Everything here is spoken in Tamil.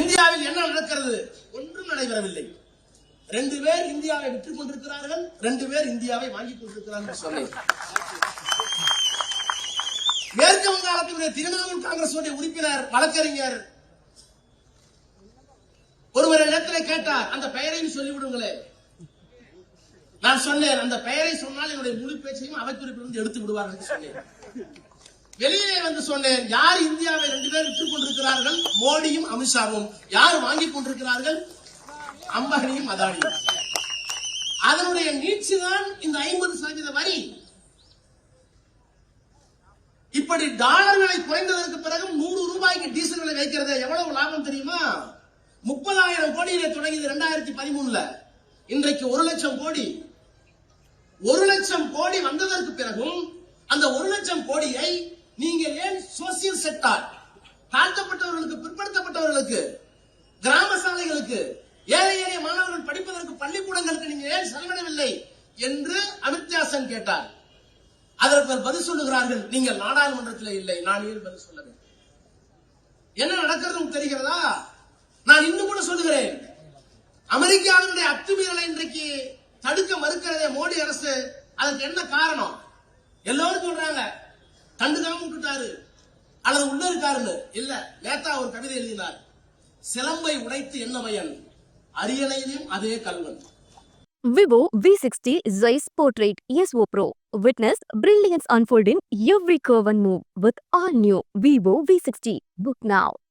இந்தியாவில் என்ன நடக்கிறது? ஒன்றும் நடைபெறவில்லை. ரெண்டு பேர் இந்தியாவை விற்றுக் கொண்டிருக்கிறார்கள் ரெண்டு பேர் இந்தியாவை வாங்கிக் கொண்டிருக்கிறார்கள் சொன்னேன். மேற்கு வங்காளத்தினுடைய திரிணாமுல் காங்கிரஸ் உறுப்பினர் வழக்கறிஞர் ஒருவர் இடத்தில் கேட்டார் அந்த பெயரையும் சொல்லிவிடுங்களேன் நான் சொன்னேன் அந்த பெயரை சொன்னால் என்னுடைய முழு பேச்சையும் அவைக்குறிப்பிலிருந்து எடுத்து விடுவார்கள் சொன்னேன். வெளியிலே வந்து சொன்னேன் யார் இந்தியாவை ரெண்டு பேர் விற்றுக் கொண்டிருக்கிறார்கள்? மோடியும் அமித்ஷாவும். யார் வாங்கிக் கொண்டிருக்கிறார்கள்? அம்பகனையும் அதானியும். அதனுடைய நீட்சிதான் இந்த ஐம்பது சதவீத வரி. இப்படி டாலர்களை குறைந்ததற்கு பிறகு நூறு ரூபாய்க்கு டீசல் விலை வைக்கிறது எவ்வளவு லாபம் தெரியுமா? முப்பதாயிரம் கோடியிலே தொடங்கியது இரண்டாயிரத்தி பதிமூணுல. இன்றைக்கு ஒரு லட்சம் கோடி. ஒரு லட்சம் கோடி வந்ததற்கு பிறகும் அந்த ஒரு லட்சம் கோடியை நீங்கள் ஏன் சோசியல் செக்டார் தாழ்த்தப்பட்டவர்களுக்கு பிற்படுத்தப்பட்டவர்களுக்கு கிராம சாலைகளுக்கு ஏழை ஏழை மாணவர்கள் படிப்பதற்கு பள்ளிக்கூடங்களுக்கு நீங்கள் ஏன் செலவிடவில்லை என்று அமித்யாசன் கேட்டார். அதற்கு பதில் சொல்லுகிறார்கள் நீங்கள் நாடாளுமன்றத்தில் இல்லை நான் ஏன் பதில் சொல்ல வேண்டும் என்ன நடக்கிறது தெரிகிறதா? நான் இன்னும் கூட சொல்லுகிறேன். அமெரிக்காவினுடைய அத்துமீறலை இன்றைக்கு தடுக்க மறுக்கிறதே மோடி அரசு. அதுக்கு என்ன காரணம்? எல்லோரும் சொல்றாங்க கண்டுக்காம விட்டுட்டாரு அல்லது உள்ள இருக்காருன்னு இல்ல நேத்தா ஒரு கவிதை எழுதினார் சிலம்பை உடைத்து என்ன பயன் அரியணையிலும் அதே கல்வன் Vivo V60 Zeiss Portrait ESO Pro. Witness brilliance unfold in every curve and move with all new Vivo V60. Book now.